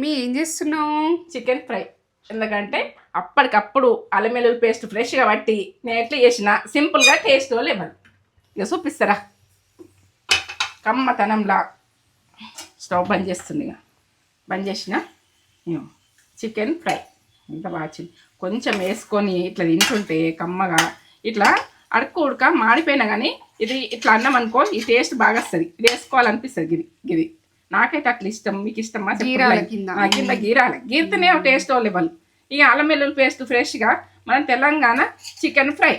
మీ ఏం చేస్తున్నావు? Chicken fry. ఎందుకంటే అప్పటికప్పుడు అల్లం వెల్లుల్లి పేస్ట్ ఫ్రెష్గా పట్టి నేను ఎట్లా చేసిన సింపుల్గా టేస్ట్ లెమన్. ఇక చూపిస్తారా? కమ్మతనంలా స్టవ్ బంద్ చేస్తుంది ఇక. బంద్ చేసిన? Chicken fry. ఇంత బాగా కొంచెం వేసుకొని ఇట్లా తింటుంటే కమ్మగా ఇట్లా అడుక్కు ఉడక మాడిపోయినా కానీ ఇది ఇట్లా అన్నం అనుకో ఈ టేస్ట్ బాగా వస్తుంది. ఇది వేసుకోవాలనిపిస్తుంది ఇది గిది. నాకైతే అట్లా ఇష్టం మీకు ఇష్టమా కింద. గీరాలి గీరితేనే టేస్ట్ లెవెల్ ఇక అల్లం వెల్లుల్లి పేస్ట్ ఫ్రెష్గా మన తెలంగాణ చికెన్ ఫ్రై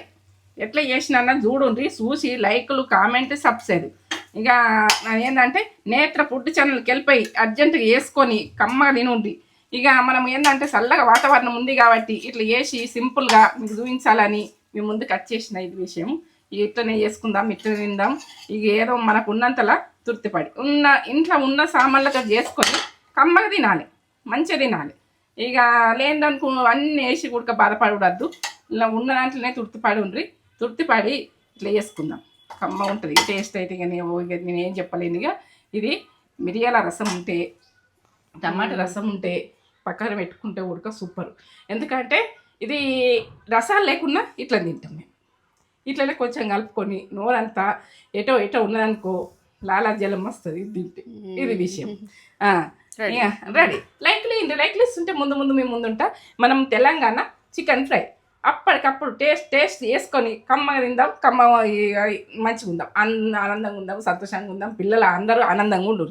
ఎట్లా చేసినా చూడుండ్రి చూసి లైకులు కామెంట్ సబ్స్క్రైబ్. ఇక ఏంటంటే నేత్ర ఫుడ్ ఛానల్కి వెళ్ళిపోయి అర్జెంటుగా వేసుకొని కమ్మగా తినుండ్రి. ఇక మనం ఏంటంటే చల్లగా వాతావరణం ఉంది కాబట్టి ఇట్లా చేసి సింపుల్గా మీకు చూపించాలని మీ ముందు కట్ చేసిన ఇది విషయం. ఇట్లనే చేసుకుందాం ఇట్లా తిందాం. ఇక ఏదో మనకు ఉన్నంతలా తృప్తిపడి. ఉన్న ఇంట్లో ఉన్న సామాన్లతో చేసుకొని కమ్మగా తినాలి మంచిగా తినాలి. ఇక లేనిదనుకో అన్నీ వేసి కూడా బాధపడవద్దు ఇలా ఉన్న దాంట్లోనే తృప్తిపడి ఉండ్రి. తృప్తిపడి ఇట్లా చేసుకుందాం. కమ్మ ఉంటుంది టేస్ట్ అయితే ఇక నేను ఇక నేను ఏం చెప్పలేను ఇక. ఇది మిరియాల రసం ఉంటే టమాటా రసం ఉంటే పక్కన పెట్టుకుంటే ఉడక సూపర్. ఎందుకంటే ఇది రసాలు లేకుండా ఇట్లా తింటాం మేము. ఇట్లనే కొంచెం కలుపుకొని నోరంతా ఎటో ఎటో ఉన్నదనుకో లాలా జలం వస్తుంది తింటే. ఇది విషయం. రెడీ లైక్లీ ఇంటి లైక్లీ ఇస్తుంటే ముందు ముందు మేము ముందుంటా. మనం తెలంగాణ చికెన్ ఫ్రై. అప్పటికప్పుడు టేస్ట్ టేస్ట్ వేసుకొని కమ్మగా తిందాం కమ్మ మంచిగా ఉందాం. ఆనందంగా ఉందాం సంతోషంగా ఉందాం పిల్లలు అందరూ ఆనందంగా ఉండు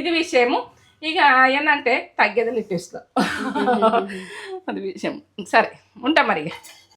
ఇది విషయము. ఇక ఏంటంటే తగ్గేది లిట్టేస్తా అది విషయం. సరే ఉంటా మరి ఇక.